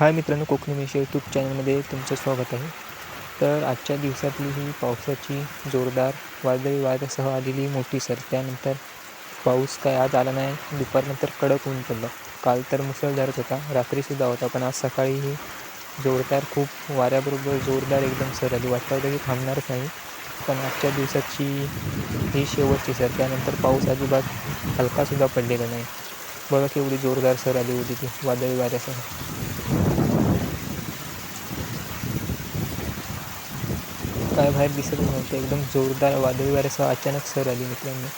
हाय मित्रांनो कोकणी मेशी यूट्यूब चॅनलमध्ये तुमचं स्वागत आहे. तर आजच्या दिवसातली ही पावसाची जोरदार वादळी वाऱ्यासह आलेली मोठी सर त्यानंतर पाऊस काय आज आला नाही दुपारनंतर कडक ऊन पडलं. काल तर मुसळधारच होता रात्रीसुद्धा होता पण आज सकाळीही जोरदार खूप वाऱ्याबरोबर जोरदार एकदम सर आली. वाटतं होतं की थांबणारच नाही पण आजच्या दिवसाची ही शेवटची सर. त्यानंतर पाऊस अजिबात हलकासुद्धा पडलेला नाही. बघा केवढी जोरदार सर आली होती ती वादळी वाऱ्यासह. काय बाहेर दिसत नव्हते. एकदम जोरदार वादळी वाऱ्यासह अचानक सर आली मित्रांनो.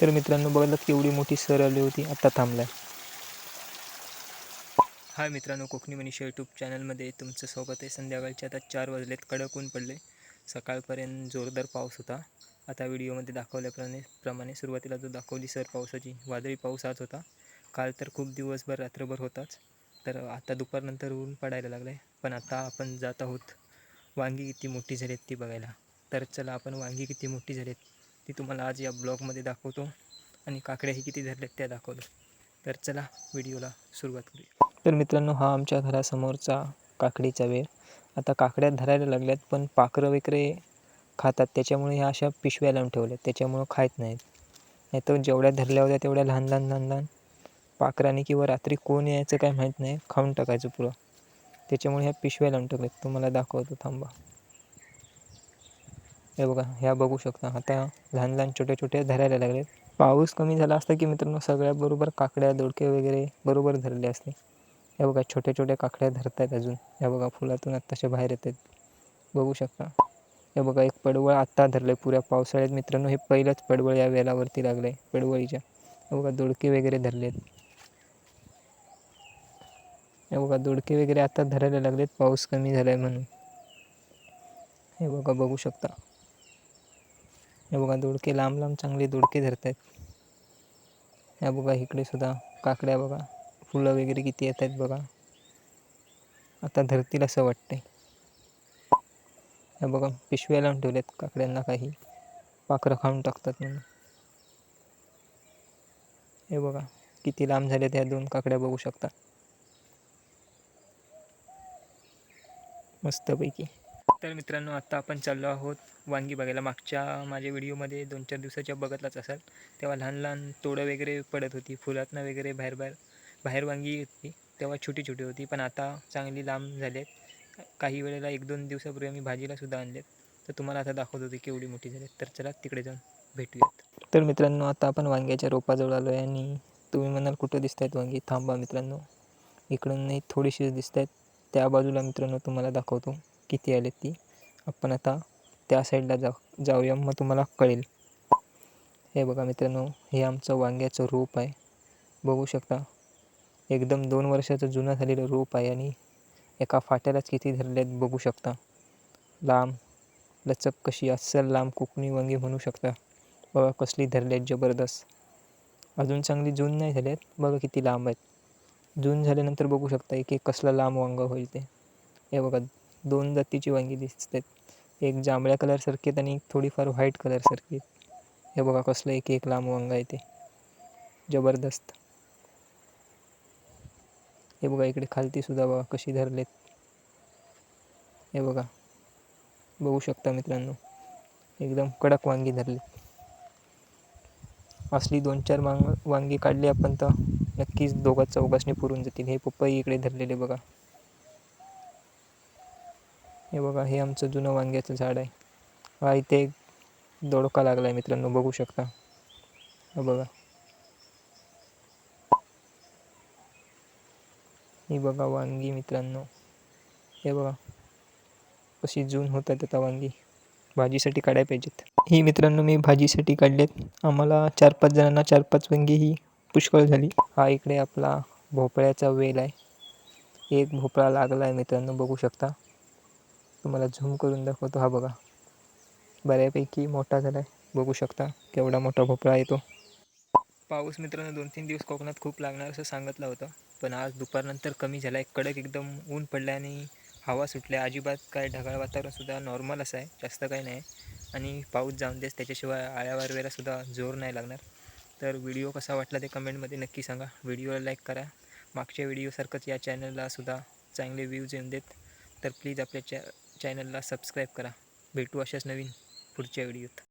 तर मित्रांनो बघा केवढी मोठी सर आली होती. आता थांबलाय. हाय मित्रांनो कोकणी मनीषा यूट्यूब चॅनलमध्ये तुमचं स्वागत आहे. संध्याकाळचे आता चार वाजलेत कडक ऊन पडले. सकाळपर्यंत जोरदार पाऊस होता. आता व्हिडिओमध्ये दाखवल्याप्रमाणे प्रमाणे सुरुवातीला जो दाखवली सर पावसाची वादळी पाऊस आज होता. काल तर खूप दिवसभर रात्रभर होताच. तर आता दुपारनंतर ऊन पडायला लागलं आहे पण आता आपण जात आहोत. वांगी किती मोठी झालीत ती बघायला. तर चला आपण वांगी किती मोठी झालीत ती तुम्हाला आज या ब्लॉगमध्ये दाखवतो. आणि काकड्याही किती धरल्यात त्या दाखवतो. तर चला व्हिडिओला सुरुवात करूया. तर मित्रांनो हा आमच्या घरासमोरचा काकडीचा वेळ आता काकड्या धरायला लागल्यात पण पाखरं वगैरे खातात. त्याच्यामुळे ह्या अशा पिशव्या लावून ठेवल्यात. त्याच्यामुळं खायत नाहीत. नाही तर जेवढ्या धरल्या होत्या तेवढ्या लहान लहान लहान लहान पाखराने किंवा रात्री कोण यायचं काय माहीत नाही खाऊन टाकायचं पुरं. त्याच्यामुळे ह्या पिशव्या लावून ठेवल्यात. तुम्हाला दाखवतो थांबा. हे बघा ह्या बघू शकता. आता लहान लहान छोट्या छोट्या धरायला लागले पाऊस कमी झाला असता की मित्रांनो सगळ्याबरोबर काकड्या दोडके वगैरे बरोबर धरले असते. हे बघा छोट्या छोट्या काकड्या धरत आहेत अजून. हे बघा फुलातून आत्ताशा बाहेर येत आहेत. बघू शकता. हे बघा एक पडवळ आत्ता धरलं आहे पुऱ्या पावसाळ्यात. मित्रांनो हे पहिलंच पडवळ या वेलावरती लागलं आहे पडवळीच्या. हे बघा दोडके वगैरे धरले आहेत हे बघा दोडके वगैरे आता धरायला लागलेत. पाऊस कमी झाला आहे म्हणून. हे बघा बघू शकता. हे बघा दोडके लांब लांब चांगले दोडके धरत आहेत ह्या बघा इकडे सुद्धा काकड्या बघा. फुलं वगैरे किती येत आहेत बघा. आता धरतील असं वाटतंय. हे बघा पिशव्या लावून ठेवल्यात काकड्यांना काही. पाखरं खाऊन टाकतात म्हणून. हे बघा किती लांब झाले त्या दोन काकड्या बघू शकता. मस्तपैकी. तर मित्रांनो आत्ता आपण चाललो आहोत वांगी बघायला. मागच्या माझ्या व्हिडिओमध्ये दोन चार दिवसाच्या बघतलाच असाल. तेव्हा लहान लहान तोडं वगैरे पडत होती फुलातनं वगैरे बाहेर बाहेर बाहेर वांगी होती तेव्हा छोटी छोटी होती पण आता चांगली लांब झाली आहेत काही वेळेला एक दोन दिवसापूर्वी आम्ही भाजीला सुद्धा आणलेत. तर तुम्हाला आता दाखवत होते केवढी मोठी झाली तर चला तिकडे जाऊन भेटूयात. तर मित्रांनो आता आपण वांग्याच्या रोपाजवळ आलो आहे आणि तुम्ही म्हणाल कुठं दिसत आहेत वांगी? थांबा मित्रांनो. इकडून नाही थोडीशीच दिसत आहेत त्या बाजूला मित्रांनो तुम्हाला दाखवतो किती आले ती. आपण आता त्या साईडला जाऊ जाऊया मग तुम्हाला कळेल. हे बघा मित्रांनो हे आमचं वांग्याचं रोप आहे. बघू शकता. एकदम दोन वर्षाचं जुनं झालेलं रोप आहे आणि एका फाट्यालाच किती धरले आहेत बघू शकता. लांब लचक कशी अस्सल लांब कोकणी वांगी म्हणू शकता. बघा कसली धरले आहेत जबरदस्त. अजून चांगली जून नाही झाली आहेत बघा किती लांब आहेत. जून झाल्यानंतर बघू शकता एक एक कसलं लांब वांगं होईल ते. हे बघा दोन जातीची वांगी दिसत आहेत एक जांभळ्या कलरसारखी आहेत आणि एक थोडीफार व्हाईट कलरसारखी आहेत. हे बघा कसलं एक एक लांब वांगा आहे ते. जबरदस्त. हे बघा इकडे खालती सुद्धा बघा कशी धरलेत. हे बघा. बघू शकता मित्रांनो एकदम कडक वांगी धरली असली दोन चार वांग वांगी काढली आपण तर नक्कीच दोघा चौघासनी पुरून जातील. हे पप्पाही इकडे धरलेले बघा. हे बघा हे आमचं जुनं वांग्याचं झाड आहे. हा इथे एक दोडका लागला आहे मित्रांनो बघू शकता. बघा. ही बघा वांगी मित्रांनो. हे बघा कशी जून होत आहेत आता वांगी. भाजीसाठी काढायला पाहिजेत. ही मित्रांनो मी भाजीसाठी काढलेत. आम्हाला चार पाच जणांना चार पाच वांगी ही पुष्कळ झाली. हा इकडे आपला भोपळ्याचा वेल आहे. एक भोपळा लागला आहे मित्रांनो बघू शकता. तुम्हाला झूम करून दाखवतो. हा बघा. बऱ्यापैकी मोठा झाला आहे बघू शकता केवढा मोठा भोपळा येतो पाऊस मित्रांनो दोन तीन दिवस कोकणात खूप लागणार असं सांगितलं होतं. पण आज दुपारनंतर कमी झाला. आहे कडक एकदम ऊन पडलं आणि हवा सुटल्या. अजिबात काय ढगाळ वातावरणसुद्धा नॉर्मल असं आहे. जास्त काही नाही. आणि पाऊस जाऊन देस त्याच्याशिवाय आळ्या जोर नाही लागणार. तर व्हिडिओ कसा वाटला ते कमेंटमध्ये नक्की सांगा. व्हिडिओला लाईक करा. मागच्या व्हिडिओसारखंच या चॅनललासुद्धा चांगले व्ह्यूज येऊन देत. तर प्लीज आपल्या चॅ चॅनलला सबस्क्राईब करा. भेटू अशाच नवीन पुढच्या व्हिडिओत